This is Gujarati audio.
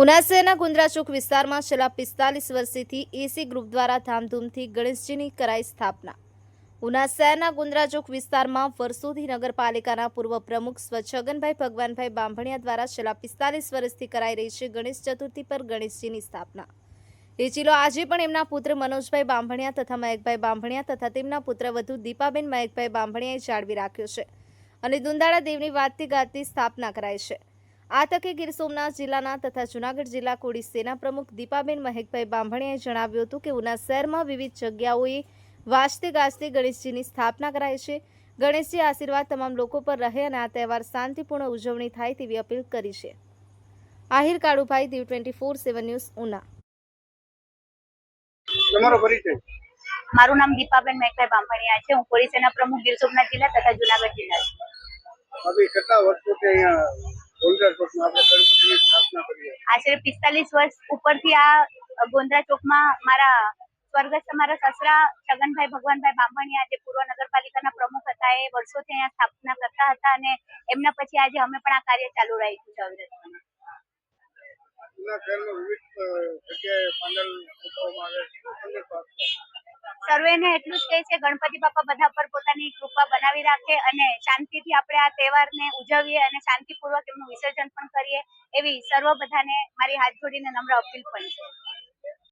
ઉના શહેરના ગુંદ્રા વિસ્તારમાં છેલ્લા પિસ્તાલીસ વર્ષથી એસી ગ્રુપ દ્વારા ધામધૂમથી ગણેશજીની કરાઈ સ્થાપના. ઉના શહેરના ગુંદ્રા ચોક વિસ્તારમાં વર્ષોથી નગરપાલિકાના પૂર્વ પ્રમુખ સ્વચ્છગનભાઈ ભગવાનભાઈ બાંભણિયા દ્વારા છેલ્લા પિસ્તાલીસ વર્ષથી કરાઈ રહી છે ગણેશ ચતુર્થી પર ગણેશજીની સ્થાપના. એ ચીલો આજે પણ એમના પુત્ર મનોજભાઈ બાંભણિયા તથા મયકભાઈ બાંભણિયા તથા તેમના પુત્ર વધુ દીપાબેન મયકભાઈ બાંભણિયાએ જાળવી રાખ્યો છે અને દુંદાળા દેવની વાતથી ગાતી સ્થાપના કરાઈ છે. આ તકે ગીર સોમનાથ જિલ્લાના તથા જૂનાગઢ જિલ્લા કોડી સેના પ્રમુખ દીપાબેન મહેકભાઈ બાંભણિયાએ જણાવ્યું હતું કે ઉના શહેરમાં વિવિધ જગ્યાઓએ વાજતે ગાજતે ગણેશજીની સ્થાપના કરાય છે. ગણેશજી આશીર્વાદ તમામ લોકો પર રહે અને આ તહેવાર શાંતિપૂર્ણ ઉજવણી થાય તેવી અપીલ કરી છે. Ahir Kalubhai Diu twenty four seven news Una. તમારો પરિચય. મારું નામ દીપાબેન મહેકભાઈ બાંભણીયા છે. હું કોડી સેના પ્રમુખ ગીર સોમનાથ જિલ્લા તથા જૂનાગઢ જિલ્લા છું. કેટલા વર્ષોથી અહીંયા ગોંડલ ચોકમાં આપણે ગણપતિની સ્થાપના કરી આશરે પિસ્તાલીસ વર્ષ ઉપરથી આ ગોંદરા ચોકમાં મારા સ્વર્ગસ્થ મારા સસરા છગનભાઈ ભગવાનભાઈ બામણિયા જે પૂર્વ નગરપાલિકાના પ્રમુખ હતા. એ વર્ષોથી અહીંયા સ્થાપના કરતા હતા અને એમના પછી આજે અમે પણ આ કાર્ય ચાલુ રાખ્યું છે અવિરતપણે. જગ્યાએ આવે? સર્વેને એટલું જ કહે છે, ગણપતિ બાપા બધા પર પોતાની કૃપા બનાવી રાખે અને શાંતિથી આપણે આ તહેવારને ઉજવીએ અને શાંતિપૂર્વક એમનું વિસર્જન પણ કરીએ, એવી સર્વ બધાને મારી હાથ જોડીને નમ્ર અપીલ પણ છે.